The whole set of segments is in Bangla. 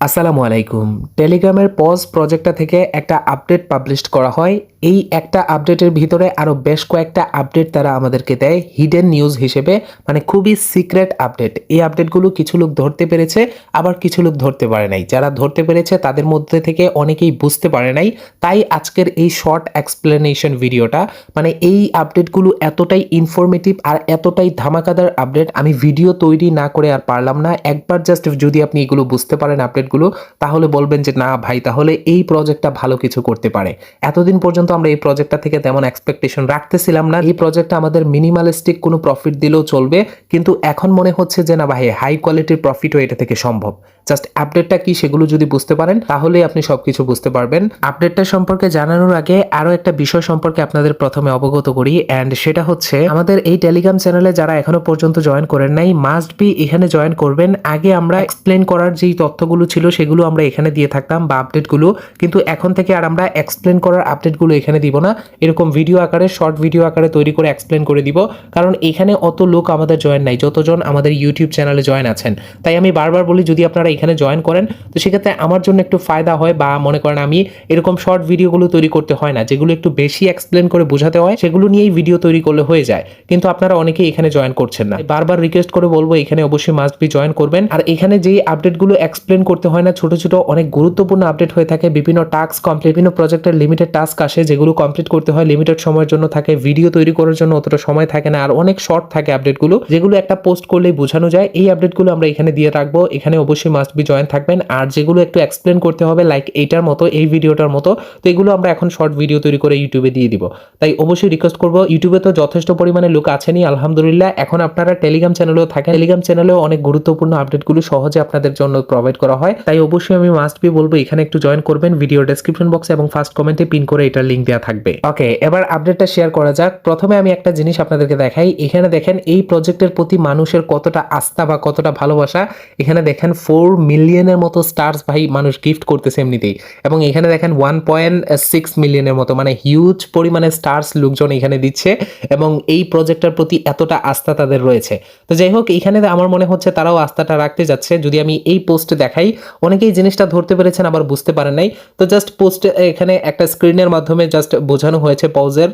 আসসালামু আলাইকুম। টেলিগ্রামের পজ প্রজেক্টটা থেকে একটা আপডেট পাবলিশ করা হয়। এই একটা আপডেটের ভিতরে আরও বেশ কয়েকটা আপডেট তারা আমাদেরকে দেয়। হিডেন নিউজ হিসেবে মানে খুবই সিক্রেট আপডেট এই আপডেটগুলো কিছু লোক ধরতে পেরেছে, আবার কিছু লোক ধরতে পারে নাই। যারা ধরতে পেরেছে, তাদের মধ্যে থেকে অনেকেই বুঝতে পারে নাই। তাই আজকের এই শর্ট এক্সপ্লেনেশন ভিডিওটা মানে এই আপডেটগুলো এতটাই ইনফরমেটিভ আর এতটাই ধামাকাদার আপডেট আমি ভিডিও তৈরি না করে আর পারলাম না। একবার জাস্ট যদি আপনি এগুলো বুঝতে পারেন আপডেটগুলো তাহলে বলবেন যে, না ভাই, তাহলে এই প্রজেক্টটা ভালো কিছু করতে পারে। এতদিন পর্যন্ত আমরা এই প্রজেক্টটা থেকে তেমন এক্সপেকটেশন রাখতেছিলাম না। এই প্রজেক্টটা আমাদের মিনিমালিস্টিক কোনো প্রফিট দিলেও চলবে। কিন্তু এখন মনে হচ্ছে যে না ভাই হাই কোয়ালিটির প্রফিটও এটা থেকে সম্ভব। জাস্ট আপডেটটা কি সেগুলো যদি বুঝতে পারেন, তাহলে আপনি সবকিছু বুঝতে পারবেন। আপডেটটা সম্পর্কে জানানোর আগে আরও একটা বিষয় সম্পর্কে আপনাদের প্রথমে অবগত করি অ্যান্ড সেটা হচ্ছে আমাদের এই টেলিগ্রাম চ্যানেলে যারা এখনও পর্যন্ত জয়েন করেন নাই মাস্ট বি এখানে জয়েন করবেন। আগে আমরা এক্সপ্লেন করার যেই তথ্যগুলো ছিল, সেগুলো আমরা এখানে দিয়ে থাকতাম বা আপডেটগুলো কিন্তু এখন থেকে আর আমরা এক্সপ্লেন করার আপডেটগুলো এখানে দিব না। এরকম ভিডিও আকারে শর্ট ভিডিও আকারে তৈরি করে এক্সপ্লেন করে দিব, কারণ এখানে অত লোক আমাদের জয়েন নাই, যতজন আমাদের ইউটিউব চ্যানেলে জয়েন আছেন। তাই আমি বারবার বলি, যদি আপনারা এখানে জয়েন করেন। তো সেক্ষেত্রে আমার জন্য একটু ফায়দা হয় বা মনে করেন আমি এরকম শর্ট ভিডিওগুলো তৈরি করতে হয় না, যেগুলো একটু বেশি এক্সপ্লেন করে বোঝাতে হয়, সেগুলো নিয়েই ভিডিও তৈরি করলে হয়ে যায়। কিন্তু আপনারা অনেকেই এখানে জয়েন করছেন না। বারবার রিকোয়েস্ট করে বলব, এখানে অবশ্যই মাস্ট বি জয়েন করবেন। আর এখানে যেই আপডেটগুলো এক্সপ্লেন করতে হয় না, ছোট ছোট অনেক গুরুত্বপূর্ণ আপডেট হয়ে থাকে। বিভিন্ন টাস্ক কমপ্লিট বিভিন্ন প্রজেক্টের লিমিটেড টাস্ক আসে, যেগুলো কমপ্লিট করতে হয় লিমিটেড সময়ের জন্য থাকে ভিডিও তৈরি করার জন্য অতটা সময় থাকে না, আর অনেক শর্ট থাকে আপডেটগুলো যেগুলো একটা পোস্ট করলেই বোঝানো যায়। এই আপডেটগুলো আমরা এখানে দিয়ে রাখব। এখানে অবশ্যই মাস্ট বি জয়েন থাকবেন। আর যেগুলো একটু এক্সপ্লেন করতে হবে লাইক এইটার মতো, এই ভিডিওটার মতো, তো এগুলো আমরা এখন শর্ট ভিডিও তৈরি করে ইউটিউবে দিয়ে দিব। তাই অবশ্যই রিকোয়েস্ট করব। ইউটিউবে তো যথেষ্ট পরিমাণে লোক আছেনই, আলহামদুলিল্লাহ। এখন আপনারা টেলিগ্রাম চ্যানেলেও থাকেন। টেলিগ্রাম চ্যানেলেও অনেক গুরুত্বপূর্ণ আপডেটগুলো সহজে আপনাদের জন্য প্রোভাইড করা হয়। তাই অবশ্যই আমি মাস্ট বি বলব, এখানে একটু জয়েন করবেন। ভিডিও ডেসক্রিপশন বক্সে এবং ফার্স্ট কমেন্টে পিন করে এটার লিঙ্ক দেওয়া থাকবে। ওকে এবার আপডেটটা শেয়ার করা যাক। প্রথমে আমি একটা জিনিস আপনাদেরকে দেখাই। এখানে দেখেন, এই প্রজেক্টের প্রতি মানুষের কতটা আস্থা বা কতটা ভালোবাসা। এখানে দেখেন ফোর মিলিয়নের মতো স্টার্স ভাই মানুষ গিফট করতেছে এমনিতেই। এবং এখানে দেখেন ওয়ান পয়েন্ট সিক্স মিলিয়নের মতো মানে হিউজ পরিমাণে স্টার্স লোকজন এখানে দিচ্ছে এবং এই প্রজেক্টের প্রতি এতটা আস্থা তাদের রয়েছে। তো যাই হোক, এখানে আমার মনে হচ্ছে তারাও আস্থাটা রাখতে যাচ্ছে। যদি আমি এই পোস্টে দেখাই, অনেকেই জিনিসটা ধরতে পেরেছেন, আবার বুঝতে পারেন নাই। তো জাস্ট পোস্টে এখানে একটা স্ক্রিনের মাধ্যমে জাস্ট বোঝানো হয়েছে পজের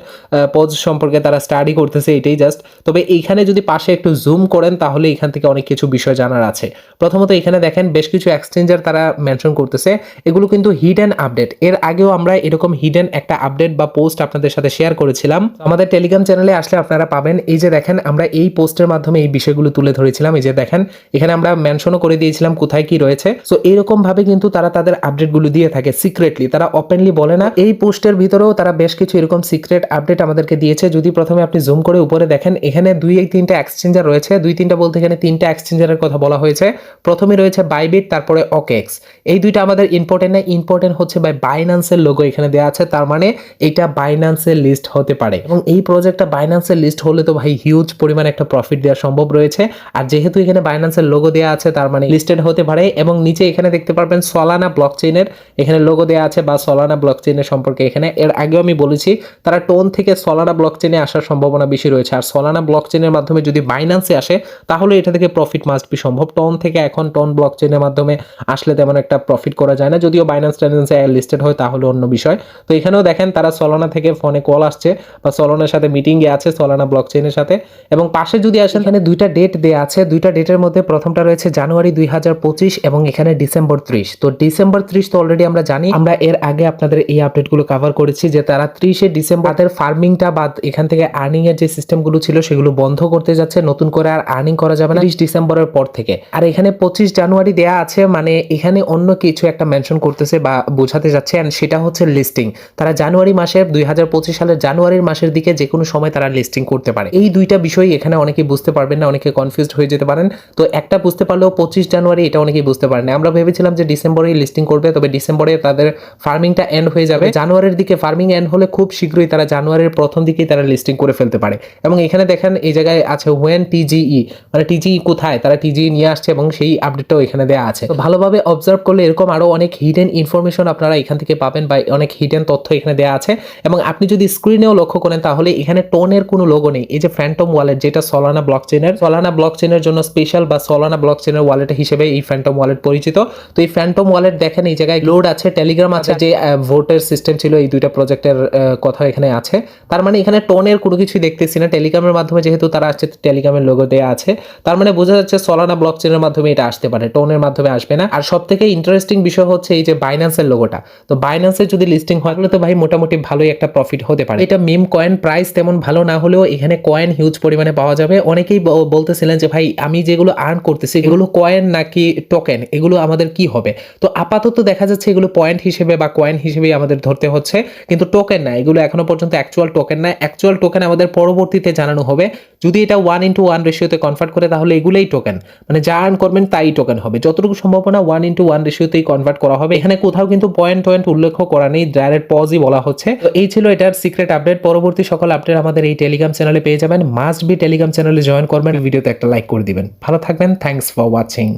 পজ সম্পর্কে তারা স্টাডি করতেছে এটাই জাস্ট তবে এইখানে যদি পাশে একটু জুম করেন, তাহলে এখান থেকে অনেক কিছু বিষয় জানার আছে। প্রথমত এখানে দেখেন বেশ কিছু এক্সচেঞ্জার তারা মেনশন করতেছে। এগুলো কিন্তু হিডেন আপডেট এর আগেও আমরা এরকম হিডেন একটা আপডেট বা পোস্ট আপনাদের সাথে শেয়ার করেছিলাম। আমাদের টেলিগ্রাম চ্যানেলে আসলে আপনারা পাবেন। এই যে দেখেন, আমরা এই পোস্টের মাধ্যমে এই বিষয়গুলো তুলে ধরেছিলাম। এই যে দেখেন, এখানে আমরা মেনশনও করে দিয়েছিলাম কোথায় কি রয়েছে। সো এরকম ভাবে কিন্তু তারা তাদের আপডেটগুলো দিয়ে থাকে সিক্রেটলি তারা ওপেনলি বলে না। এই পোস্টের ভিতরেও তারা বেশ কিছু এরকম সিক্রেট আপডেট আমাদেরকে দিয়েছে। যদি প্রথমে আপনি জুম করে উপরে দেখেন, এখানে দুই, তিনটা এক্সচেঞ্জার রয়েছে। দুই, তিনটা বলতে এখানে তিনটা এক্সচেঞ্জারের কথা বলা হয়েছে। প্রথমে রয়েছে বাইবিট তারপরে অকেক্স এই দুইটা আমাদের ইম্পর্টেন্ট না ইম্পর্টেন্ট হচ্ছে বাই বাইন্যান্সের লোগো এখানে দেওয়া আছে, তার মানে এটা বাইন্যান্সের লিস্ট হতে পারে। এবং এই প্রজেক্টটা বাইন্যান্সের লিস্ট হলে তো ভাই হিউজ পরিমাণে একটা প্রফিট দেওয়া সম্ভব রয়েছে। আর যেহেতু এখানে বাইন্যান্সের লোগো দেওয়া আছে, তার মানে লিস্টেড হতে পারে। এবং নিচে এখানে দেখতে পারবেন সলানা ব্লক চেইনের এখানে লোগো দেওয়া আছে, বা সলানা ব্লক চেইনের সম্পর্কে এখানে। এর আগেও আমি বলেছি, তারা টোন থেকে সলানা ব্লক চেইনে আসার সম্ভাবনা বেশি রয়েছে। আর সলানা ব্লক চেইনের মাধ্যমে যদি বাইন্যান্সে আসে, তাহলে এটা থেকে প্রফিট মাস্ট বি সম্ভব। টোন থেকে এখন টোন ব্লক চেইনের মাধ্যমে আসলে তেমন একটা প্রফিট করা যায় না। যদিও বাইন্যান্স টাইন্যান্সে লিস্টেড হয় তাহলে অন্য বিষয়। তো এখানেও দেখেন তারা সলানা থেকে ফোনে কল আসছে বা সলানার সাথে মিটিংয়ে আছে সলানা ব্লক চেইনের সাথে। এবং পাশে যদি আসেন এখানে দুইটা ডেট দেওয়া আছে। দুইটা ডেটের মধ্যে প্রথমটা রয়েছে জানুয়ারি দুই হাজার পঁচিশ এবং এখানে ডিসেম্বর ত্রিশ। তো ডিসেম্বর ত্রিশ তো অলরেডি আমরা জানি। আমরা এর আগে আপনাদের এই আপডেটগুলো কভার করেছি যে তারা ত্রিশে ডিসেম্বর তাদের ফার্মিংটা বা এখান থেকে আর্নিং এর যে সিস্টেমগুলো ছিল সেগুলো বন্ধ করতে যাচ্ছে। নতুন করে আর আর্নিং করা যাবে না ত্রিশ ডিসেম্বরের পর থেকে। আর এখানে পঁচিশ জানুয়ারি দেয়া আছে মানে এখানে অন্য কিছু একটা মেনশন করতেছে বা বোঝাতে যাচ্ছে, and সেটা হচ্ছে লিস্টিং তারা জানুয়ারি মাসের, দুই হাজার পঁচিশ সালের জানুয়ারির মাসের দিকে যে কোনো সময় তারা লিস্টিং করতে পারে। এই দুইটা বিষয় এখানে অনেকে বুঝতে পারবেন না, অনেকে কনফিউজ হয়ে যেতে পারেন। তো একটা বুঝতে পারলেও পঁচিশ জানুয়ারি এটা অনেকেই বুঝতে পারেন আমরা ভেবেছিলাম যে ডিসেম্বরেই লিস্টিং করবে, তবে ডিসেম্বরে তাদের ফার্মিংটা এন্ড হয়ে যাবে। জানুয়ারির দিকে ফার্মিং এন্ড হলে খুব শীঘ্রই তারা জানুয়ারির প্রথম দিকেই তারা লিস্টিং করে ফেলতে পারে। এবং এখানে দেখেন এই জায়গায় আছে ওয়েন টিজিই মানে টিজিই কোথায়? তারা টিজিই নিয়ে আসছে এবং সেই আপডেটটাও এখানে এখানে দেওয়া আছে। তো ভালোভাবে অবজার্ভ করলে এরকম আরও অনেক হিডেন ইনফরমেশন আপনারা এখান থেকে পাবেন বা অনেক হিডেন তথ্য এখানে দেওয়া আছে। এবং আপনি যদি স্ক্রিনেও লক্ষ্য করেন তাহলে এখানে টোনের কোনো লোগো নেই। এই যে ফ্যান্টম ওয়ালেট যেটা সলানা ব্লক চেনের সলানা ব্লক চেনের জন্য স্পেশাল বা সলানা ব্লক চেনের ওয়ালেট হিসেবে এই ফ্যান্টম ওয়ালেট পরিচিত। তো এই ফ্যান্টম ওয়ালেট দেখেন এই জায়গায় লোড আছে টেলিগ্রাম আছে, যে ভোটের সিস্টেম ছিল এই দুইটা প্রজেক্টের কথা এখানে আছে। তার মানে এখানে টোনের কোনো কিছুই দেখতেছি না। টেলিগ্রামের মাধ্যমে যেহেতু তারা আসছে টেলিগ্রামের লোগো দেওয়া আছে। তার মানে বোঝা যাচ্ছে সলানা ব্লক চেনের মাধ্যমে এটা আসতে পারে। টোনের মাধ্যমে আসবে না। আর সব থেকে ইন্টারেস্টিং বিষয় হচ্ছে এই যে বাইন্যান্সের লোগোটা তো বাইন্যান্সের যদি লিস্টিং হয়, তাহলে তো ভাই মোটামুটি ভালোই একটা প্রফিট হতে পারে। এটা মিম কয়েন প্রাইস তেমন ভালো না হলেও এখানে কয়েন হিউজ পরিমাণে পাওয়া যাবে। অনেকেই বলতেছিলেন যে ভাই, আমি যেগুলো আর্ন করতেছি, এগুলো কয়েন নাকি টোকেন এগুলো আমাদের কি হবে? তো আপাতত দেখা যাচ্ছে এগুলো পয়েন্ট হিসেবে বা কয়েন হিসেবেই আমাদের ধরতে হচ্ছে। কিন্তু টোকেন না, এগুলো এখনও পর্যন্ত অ্যাকচুয়াল টোকেন না। অ্যাকচুয়াল টোকেন আমাদের পরবর্তীতে জানানো হবে। যদি এটা ওয়ান ইন্টু ওয়ান রেশিওতে কনভার্ট করে, তাহলে এগুলোই টোকেন মানে যা আর্ন করবেন, তাই টোকেন হবে। যতটুকু সম্ভাবনা ওয়ান ইন্টু ওয়ান রেশিওতেই কনভার্ট করা হবে। এখানে কোথাও কিন্তু পয়েন্ট টয়েন্ট উল্লেখ করা নেই ডাইরেক্ট পজই বলা হচ্ছে। তো এই ছিল এটার সিক্রেট আপডেট পরবর্তী সকল আপডেট আমাদের এই টেলিগ্রাম চ্যানেলে পেয়ে যাবেন। মাস্ট বি টেলিগ্রাম চ্যানেলে জয়েন করবেন। ভিডিওতে একটা লাইক করে দিবেন। ভালো থাকবেন। Thanks for watching